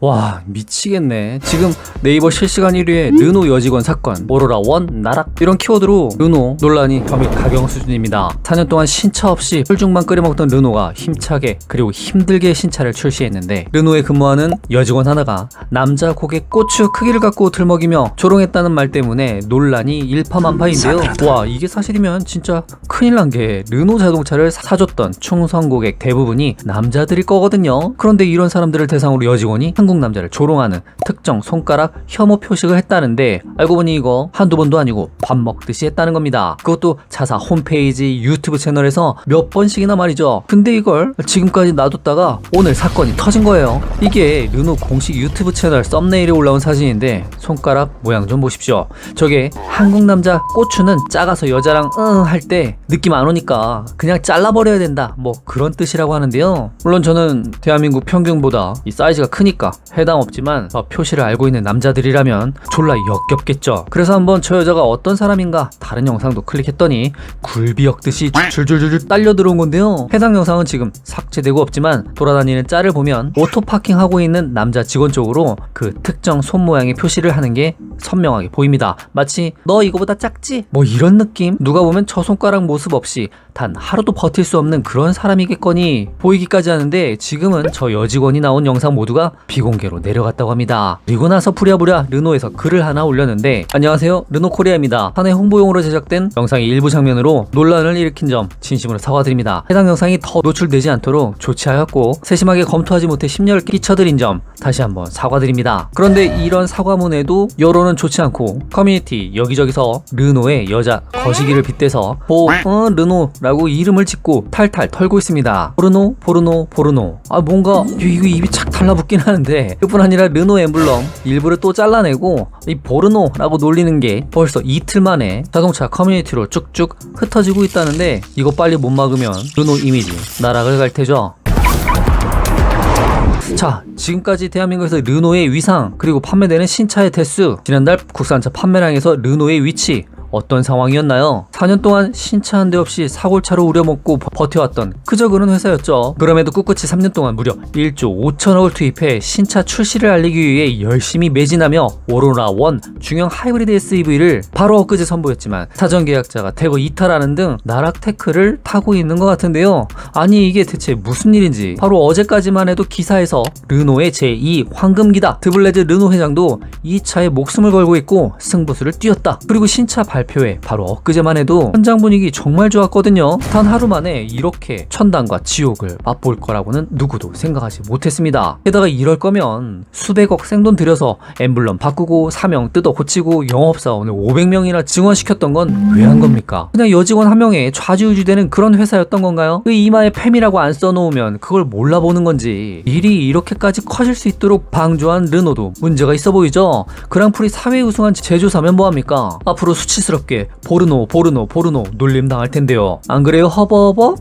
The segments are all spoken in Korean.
와 미치겠네. 지금 네이버 실시간 1위의 르노 여직원 사건 오로라 원 나락 이런 키워드로 르노 논란이 범위 가경 수준입니다. 4년 동안 신차 없이 혈중만 끓여먹던 르노가 힘차게 그리고 힘들게 신차를 출시했는데 르노에 근무하는 여직원 하나가 남자 고객 고추 크기를 갖고 들먹이며 조롱했다는 말 때문에 논란이 일파만파인데요. 와 이게 사실이면 진짜 큰일 난 게 르노 자동차를 사줬던 충성 고객 대부분이 남자들일 거거든요. 그런데 이런 사람들을 대상으로 여직원이 한국 남자를 조롱하는 특정 손가락 혐오 표식을 했다는데 알고 보니 이거 한두 번도 아니고 밥 먹듯이 했다는 겁니다. 그것도 자사 홈페이지 유튜브 채널에서 몇 번씩이나 말이죠. 근데 이걸 지금까지 놔뒀다가 오늘 사건이 터진 거예요. 이게 르노 공식 유튜브 채널 썸네일에 올라온 사진인데 손가락 모양 좀 보십시오. 저게 한국 남자 고추는 작아서 여자랑 응 할 때 느낌 안 오니까 그냥 잘라버려야 된다. 뭐 그런 뜻이라고 하는데요. 물론 저는 대한민국 평균보다 이 사이즈가 크니까 해당 없지만 저 표시를 알고 있는 남자들이라면 졸라 역겹겠죠. 그래서 한번 저 여자가 어떤 사람인가 다른 영상도 클릭했더니 굴비 엮듯이 줄줄줄줄 딸려 들어온 건데요. 해당 영상은 지금 삭제되고 없지만 돌아다니는 짤을 보면 오토 파킹 하고 있는 남자 직원 쪽으로 그 특정 손 모양의 표시를 하는 게 선명하게 보입니다. 마치 너 이거보다 작지? 뭐 이런 느낌? 누가 보면 저 손가락 모습 없이 단 하루도 버틸 수 없는 그런 사람이겠거니 보이기까지 하는데 지금은 저 여직원이 나온 영상 모두가 비 공개로 내려갔다고 합니다. 그리고 나서 부랴부랴 르노에서 글을 하나 올렸는데 안녕하세요 르노 코리아입니다. 사내 홍보용으로 제작된 영상의 일부 장면으로 논란을 일으킨 점 진심으로 사과드립니다. 해당 영상이 더 노출되지 않도록 조치하였고 세심하게 검토하지 못해 심려를 끼쳐드린 점 다시 한번 사과드립니다. 그런데 이런 사과문에도 여론은 좋지 않고 커뮤니티 여기저기서 르노의 여자 거시기를 빗대서 보 어, 르노라고 이름을 짓고 탈탈 털고 있습니다. 포르노 포르노 포르노 아 뭔가 이거 입이 착 달라붙긴 하는데 그뿐 아니라 르노 엠블럼 일부를 또 잘라내고 이 포르노라고 놀리는 게 벌써 이틀 만에 자동차 커뮤니티로 쭉쭉 흩어지고 있다는데 이거 빨리 못 막으면 르노 이미지 나락을 갈 테죠. 자, 지금까지 대한민국에서 르노의 위상 그리고 판매되는 신차의 대수 지난달 국산차 판매량에서 르노의 위치 어떤 상황이었나요? 4년 동안 신차 한 대 없이 사골차로 우려먹고 버- 버텨왔던 그저 그런 회사였죠. 그럼에도 꿋꿋이 3년 동안 무려 1조 5천억을 투입해 신차 출시를 알리기 위해 열심히 매진하며 오로라 원 중형 하이브리드 SUV를 바로 엊그제 선보였지만 사전 계약자가 대거 이탈하는 등 나락 테크를 타고 있는 것 같은데요. 아니 이게 대체 무슨 일인지 바로 어제까지만 해도 기사에서 르노의 제2 황금기다 드블레즈 르노 회장도 이 차에 목숨을 걸고 있고 승부수를 띄웠다. 그리고 신차 발 표회 바로 엊그제만 해도 현장 분위기 정말 좋았거든요. 단 하루 만에 이렇게 천당과 지옥을 맛볼 거라고는 누구도 생각하지 못했습니다. 게다가 이럴 거면 수백억 생돈 들여서 엠블럼 바꾸고 사명 뜯어 고치고 영업사원을 500명이나 증원시켰던 건 왜 한 겁니까? 그냥 여직원 한 명에 좌지우지되는 그런 회사였던 건가요? 그 이마에 팸이라고 안 써놓으면 그걸 몰라보는 건지 일이 이렇게까지 커질 수 있도록 방조한 르노도 문제가 있어 보이죠? 그랑프리 4회 우승한 제조사면 뭐합니까? 앞으로 수치스 럽게 보르노 보르노 보르노 놀림 당할 텐데요. 안 그래요 허버허버?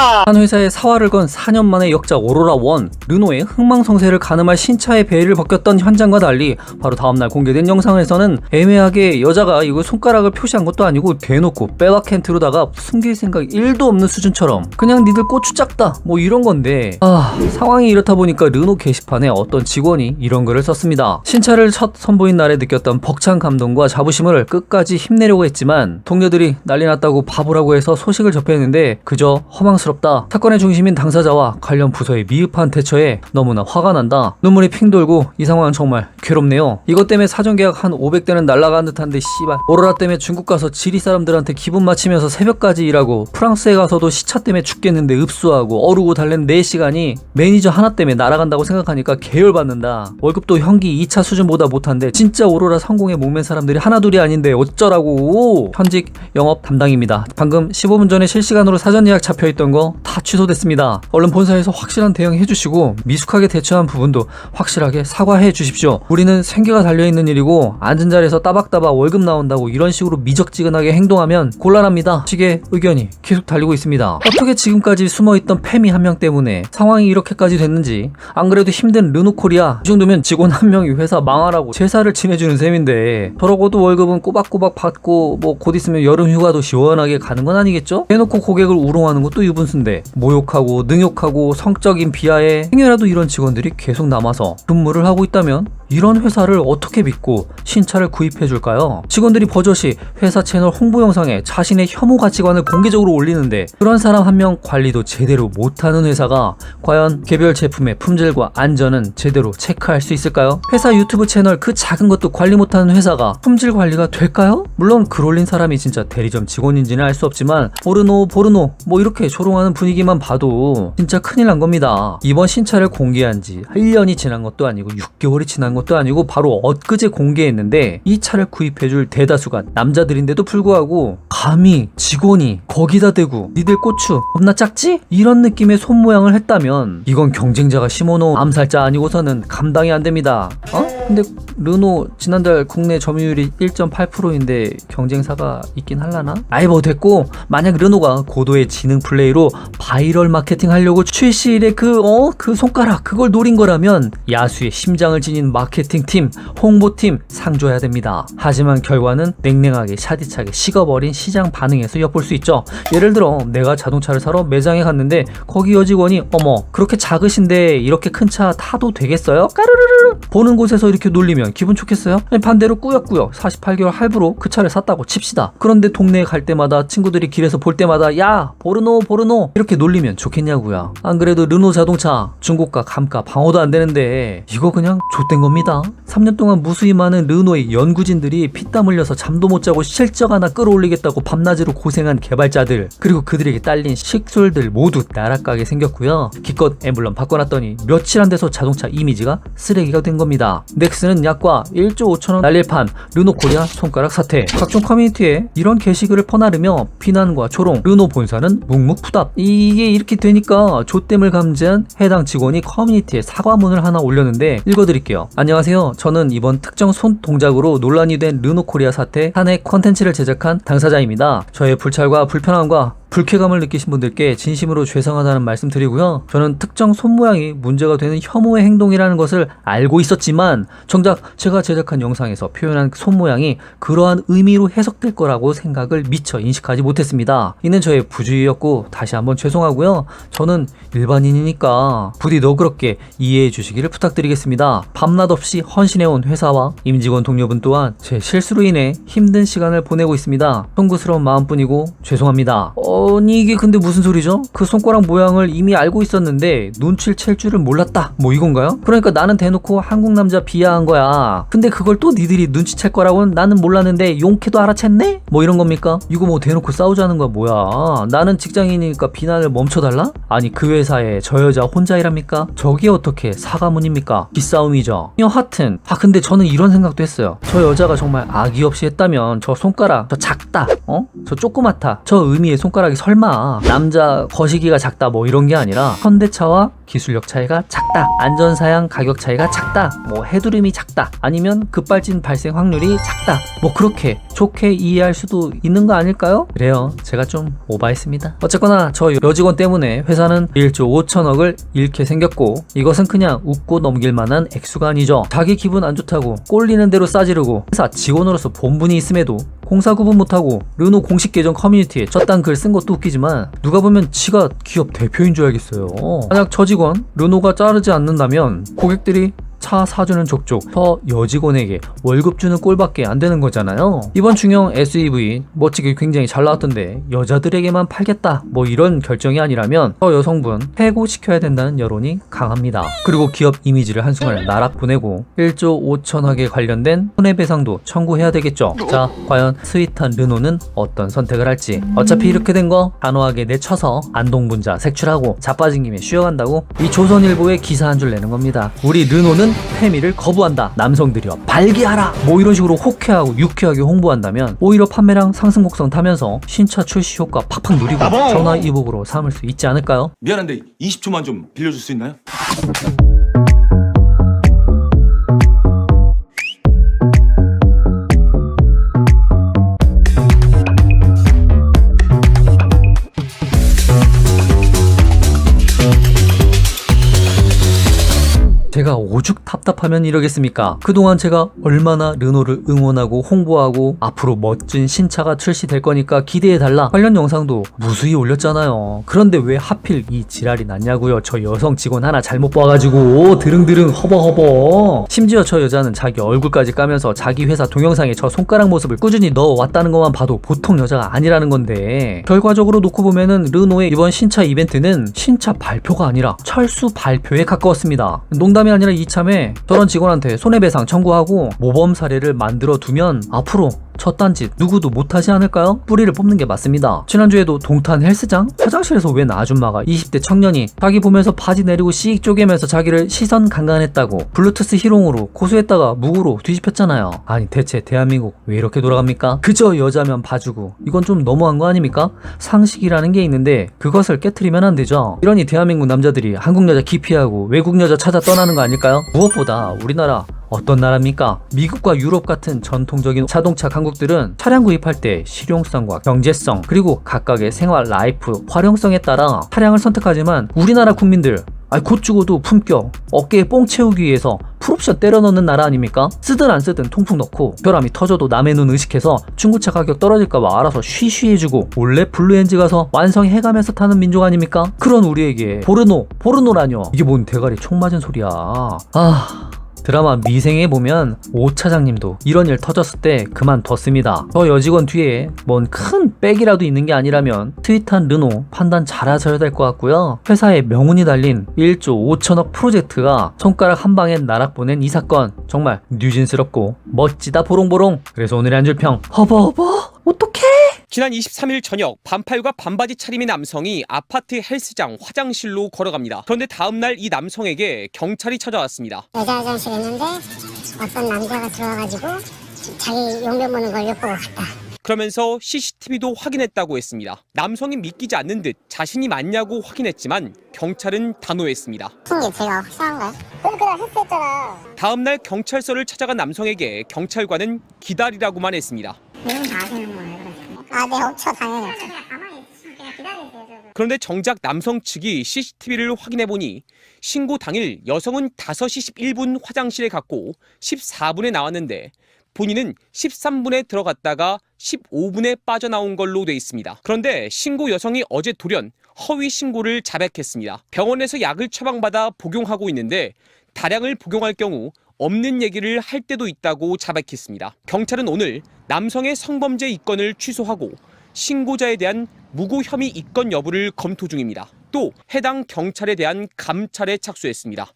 한 회사에 사활을 건 4년 만에 역자 오로라 원 르노의 흥망성쇠를 가늠할 신차의 베일을 벗겼던 현장과 달리 바로 다음날 공개된 영상에서는 애매하게 여자가 이거 손가락을 표시한 것도 아니고 대놓고 빼박 캔트로다가 숨길 생각 1도 없는 수준처럼 그냥 니들 고추 작다 뭐 이런 건데. 아 상황이 이렇다 보니까 르노 게시판에 어떤 직원이 이런 글을 썼습니다. 신차를 첫 선보인 날에 느꼈던 벅찬 감동과 자부심을 끝까지 힘내려고 했지만 동료들이 난리 났다고 바보라고 해서 소식을 접했는데 그저 허망 스럽다. 사건의 중심인 당사자와 관련 부서의 미흡한 대처에 너무나 화가 난다. 눈물이 핑 돌고 이 상황은 정말 괴롭네요. 이것 때문에 사전 계약 한 500대는 날라간 듯한데 씨발 오로라 때문에 중국 가서 지리 사람들한테 기분 맞추면서 새벽까지 일하고 프랑스에 가서도 시차 때문에 죽겠는데 읍수하고 어르고 달랜 4시간이 매니저 하나 때문에 날아간다고 생각하니까 계열받는다. 월급도 현기 2차 수준보다 못한데 진짜 오로라 성공에 목맨 사람들이 하나둘이 아닌데 어쩌라고 현직 영업 담당입니다. 방금 15분 전에 실시간으로 사전 예약 잡혀있던 거 다 취소됐습니다. 얼른 본사에서 확실한 대응 해주시고 미숙하게 대처한 부분도 확실하게 사과해 주십시오. 우리 우리는 생계가 달려있는 일이고 앉은 자리에서 따박따박 월급 나온다고 이런 식으로 미적지근하게 행동하면 곤란합니다. 식의 의견이 계속 달리고 있습니다. 어떻게 지금까지 숨어있던 페미 한 명 때문에 상황이 이렇게까지 됐는지 안 그래도 힘든 르노코리아 이 정도면 직원 한 명이 회사 망하라고 제사를 지내주는 셈인데 저러고도 월급은 꼬박꼬박 받고 뭐 곧 있으면 여름 휴가도 시원하게 가는 건 아니겠죠? 해놓고 고객을 우롱하는 것도 유분수인데 모욕하고 능욕하고 성적인 비하에 행여라도 이런 직원들이 계속 남아서 근무를 하고 있다면 이런 회사를 어떻게 믿고 신차를 구입해 줄까요? 직원들이 버젓이 회사 채널 홍보 영상에 자신의 혐오 가치관을 공개적으로 올리는데 그런 사람 한 명 관리도 제대로 못하는 회사가 과연 개별 제품의 품질과 안전은 제대로 체크할 수 있을까요? 회사 유튜브 채널 그 작은 것도 관리 못하는 회사가 품질 관리가 될까요? 물론 글 올린 사람이 진짜 대리점 직원인지는 알 수 없지만 보르노 보르노 뭐 이렇게 조롱하는 분위기만 봐도 진짜 큰일 난 겁니다. 이번 신차를 공개한 지 1년이 지난 것도 아니고 6개월이 지난 것도 아니고 바로 엊그제 공개했는데 이 차를 구입해줄 대다수가 남자들인데도 불구하고 감히 직원이 거기다 대고 니들 고추 겁나 작지? 이런 느낌의 손 모양을 했다면 이건 경쟁자가 심어놓은 암살자 아니고서는 감당이 안 됩니다. 어? 근데 르노 지난달 국내 점유율이 1.8%인데 경쟁사가 있긴 할라나? 아이 뭐 됐고 만약 르노가 고도의 지능 플레이로 바이럴 마케팅 하려고 출시일에 그 어? 그 손가락 그걸 노린 거라면 야수의 심장을 지닌 마케팅 팀, 홍보팀 상 줘야 됩니다. 하지만 결과는 냉랭하게 샤디차게 식어버린 시장 반응에서 엿볼 수 있죠. 예를 들어 내가 자동차를 사러 매장에 갔는데 거기 여직원이 어머 그렇게 작으신데 이렇게 큰 차 타도 되겠어요? 까르르르 보는 곳에서 이렇게 놀리면 기분 좋겠어요? 아니, 반대로 꾸역꾸역 48개월 할부로 그 차를 샀다고 칩시다. 그런데 동네에 갈 때마다 친구들이 길에서 볼 때마다 야 보르노 보르노 이렇게 놀리면 좋겠냐고요. 안 그래도 르노 자동차 중고가 감가 방어도 안 되는데 이거 그냥 좆된 겁니다. 3년 동안 무수히 많은 르노의 연구진들이 피땀 흘려서 잠도 못 자고 실적 하나 끌어올리겠다고 밤낮으로 고생한 개발자들 그리고 그들에게 딸린 식솔들 모두 나락가게 생겼고요. 기껏 엠블럼 바꿔놨더니 며칠 안 돼서 자동차 이미지가 쓰레기가 된 겁니다. 넥스는 약과 1조 5천원 날릴 판 르노 코리아 손가락 사태 각종 커뮤니티에 이런 게시글을 퍼나르며 비난과 조롱 르노 본사는 묵묵부답 이게 이렇게 되니까 조땜을 감지한 해당 직원이 커뮤니티에 사과문을 하나 올렸는데 읽어드릴게요. 안녕 하세요. 저는 이번 특정 손 동작으로 논란이 된 르노 코리아 사태 탄핵 콘텐츠를 제작한 당사자입니다. 저의 불찰과 불편함과 불쾌감을 느끼신 분들께 진심으로 죄송하다는 말씀 드리고요. 저는 특정 손 모양이 문제가 되는 혐오의 행동이라는 것을 알고 있었지만 정작 제가 제작한 영상에서 표현한 손 모양이 그러한 의미로 해석될 거라고 생각을 미처 인식하지 못했습니다. 이는 저의 부주의였고 다시 한번 죄송하고요. 저는 일반인이니까 부디 너그럽게 이해해 주시기를 부탁드리겠습니다. 밤낮 없이 헌신해온 회사와 임직원 동료분 또한 제 실수로 인해 힘든 시간을 보내고 있습니다. 송구스러운 마음뿐이고 죄송합니다. 아니 이게 근데 무슨 소리죠? 그 손가락 모양을 이미 알고 있었는데 눈치를 챌 줄을 몰랐다. 뭐 이건가요? 그러니까 나는 대놓고 한국 남자 비하한 거야. 근데 그걸 또 니들이 눈치챌 거라고는 나는 몰랐는데 용케도 알아챘네? 뭐 이런 겁니까? 이거 뭐 대놓고 싸우자는 거야 뭐야? 나는 직장인이니까 비난을 멈춰달라? 아니 그 회사에 저 여자 혼자 일합니까? 저게 어떻게 사과문입니까? 기싸움이죠. 여하튼 아 근데 저는 이런 생각도 했어요. 저 여자가 정말 악의 없이 했다면 저 손가락 저 작다 어? 저 조그맣다 저 의미의 손가락 이 설마 남자 거시기가 작다 뭐 이런 게 아니라 현대차와 기술력 차이가 작다 안전사양 가격 차이가 작다 뭐 해두름이 작다 아니면 급발진 발생 확률이 작다. 뭐 그렇게 좋게 이해할 수도 있는 거 아닐까요? 그래요. 제가 좀 오바했습니다. 어쨌거나 저 여직원 때문에 회사는 1조 5천억을 잃게 생겼고 이것은 그냥 웃고 넘길 만한 액수가 아니죠. 자기 기분 안 좋다고 꼴리는 대로 싸지르고 회사 직원으로서 본분이 있음에도 공사 구분 못하고 르노 공식 계정 커뮤니티에 저딴 글 쓴 것도 웃기지만 누가 보면 지가 기업 대표인 줄 알겠어요. 만약 저 직원 르노가 자르지 않는다면 고객들이 차 사주는 족족 더 여직원에게 월급 주는 꼴밖에 안 되는 거잖아요. 이번 중형 SUV 멋지게 굉장히 잘 나왔던데 여자들에게만 팔겠다 뭐 이런 결정이 아니라면 저 여성분 해고시켜야 된다는 여론이 강합니다. 그리고 기업 이미지를 한순간에 나락 보내고 1조 5천억에 관련된 손해배상도 청구해야 되겠죠. 자 과연 스윗한 르노는 어떤 선택을 할지 어차피 이렇게 된 거 단호하게 내쳐서 안동분자 색출하고 자빠진 김에 쉬어간다고 이 조선일보에 기사 한 줄 내는 겁니다. 우리 르노 는 페미를 거부한다. 남성들이여 발기하라. 뭐 이런 식으로 호쾌하고 유쾌하게 홍보한다면 오히려 판매량 상승 곡선 타면서 신차 출시 효과 팍팍 누리고 전화 이복으로 삼을 수 있지 않을까요? 미안한데 20초만 좀 빌려줄 수 있나요? 오죽 답답하면 이러겠습니까? 그동안 제가 얼마나 르노를 응원하고 홍보하고 앞으로 멋진 신차가 출시될 거니까 기대해달라 관련 영상도 무수히 올렸잖아요. 그런데 왜 하필 이 지랄이 났냐고요. 저 여성 직원 하나 잘못 봐가지고 드릉드릉 허버허버. 심지어 저 여자는 자기 얼굴까지 까면서 자기 회사 동영상에 저 손가락 모습을 꾸준히 넣어왔다는 것만 봐도 보통 여자가 아니라는 건데 결과적으로 놓고 보면은 르노의 이번 신차 이벤트는 신차 발표가 아니라 철수 발표에 가까웠습니다. 농담 이 아니라 이참에 저런 직원한테 손해배상 청구하고 모범 사례를 만들어 두면 앞으로 첫 단짓 누구도 못하지 않을까요? 뿌리를 뽑는 게 맞습니다. 지난주에도 동탄 헬스장? 화장실에서 웬 아줌마가 20대 청년이 자기 보면서 바지 내리고 씩 쪼개면서 자기를 시선 강간했다고 블루투스 희롱으로 고소했다가 무구로 뒤집혔잖아요. 아니 대체 대한민국 왜 이렇게 돌아갑니까? 그저 여자면 봐주고 이건 좀 너무한 거 아닙니까? 상식이라는 게 있는데 그것을 깨트리면 안 되죠. 이러니 대한민국 남자들이 한국 여자 기피하고 외국 여자 찾아 떠나는 거 아닐까요? 무엇보다 우리나라 어떤 나라입니까? 미국과 유럽 같은 전통적인 자동차 강국들은 차량 구입할 때 실용성과 경제성 그리고 각각의 생활 라이프 활용성에 따라 차량을 선택하지만 우리나라 국민들 아니 곧 죽어도 품격 어깨에 뽕 채우기 위해서 풀옵션 때려 넣는 나라 아닙니까? 쓰든 안 쓰든 통풍 넣고 결함이 터져도 남의 눈 의식해서 중고차 가격 떨어질까봐 알아서 쉬쉬 해주고 원래 블루엔지 가서 완성 해가면서 타는 민족 아닙니까? 그런 우리에게 보르노 보르노라뇨 이게 뭔 대가리 총 맞은 소리야 아 드라마 미생에 보면 오 차장님도 이런 일 터졌을 때 그만뒀습니다. 저 여직원 뒤에 뭔 큰 백이라도 있는 게 아니라면 트윗한 르노 판단 잘하셔야 될 것 같고요. 회사에 명운이 달린 1조 5천억 프로젝트가 손가락 한 방에 나락 보낸 이 사건 정말 뉴진스럽고 멋지다 보롱보롱. 그래서 오늘의 한줄평 허버허버 어떡해? 지난 23일 저녁 반팔과 반바지 차림의 남성이 아파트 헬스장 화장실로 걸어갑니다. 그런데 다음 날 이 남성에게 경찰이 찾아왔습니다. 여자 화장실 있는데 어떤 남자가 들어와가지고 자기 용변 보는 걸 엿보고 갔다. 그러면서 CCTV도 확인했다고 했습니다. 남성이 믿기지 않는 듯 자신이 맞냐고 확인했지만 경찰은 단호했습니다. 게 제가 확실한가요? 그러니까 했었잖아. 다음 날 경찰서를 찾아간 남성에게 경찰관은 기다리라고만 했습니다. 다 아시는 거예요. 아, 네, 없죠, 당연히 없죠. 가만히 있으면 그냥 기다리세요. 그런데 정작 남성 측이 CCTV를 확인해 보니 신고 당일 여성은 5시 11분 화장실에 갔고 14분에 나왔는데 본인은 13분에 들어갔다가 15분에 빠져나온 걸로 돼 있습니다. 그런데 신고 여성이 어제 돌연 허위 신고를 자백했습니다. 병원에서 약을 처방받아 복용하고 있는데 다량을 복용할 경우 없는 얘기를 할 때도 있다고 자백했습니다. 경찰은 오늘 남성의 성범죄 입건을 취소하고 신고자에 대한 무고 혐의 입건 여부를 검토 중입니다. 또 해당 경찰에 대한 감찰에 착수했습니다.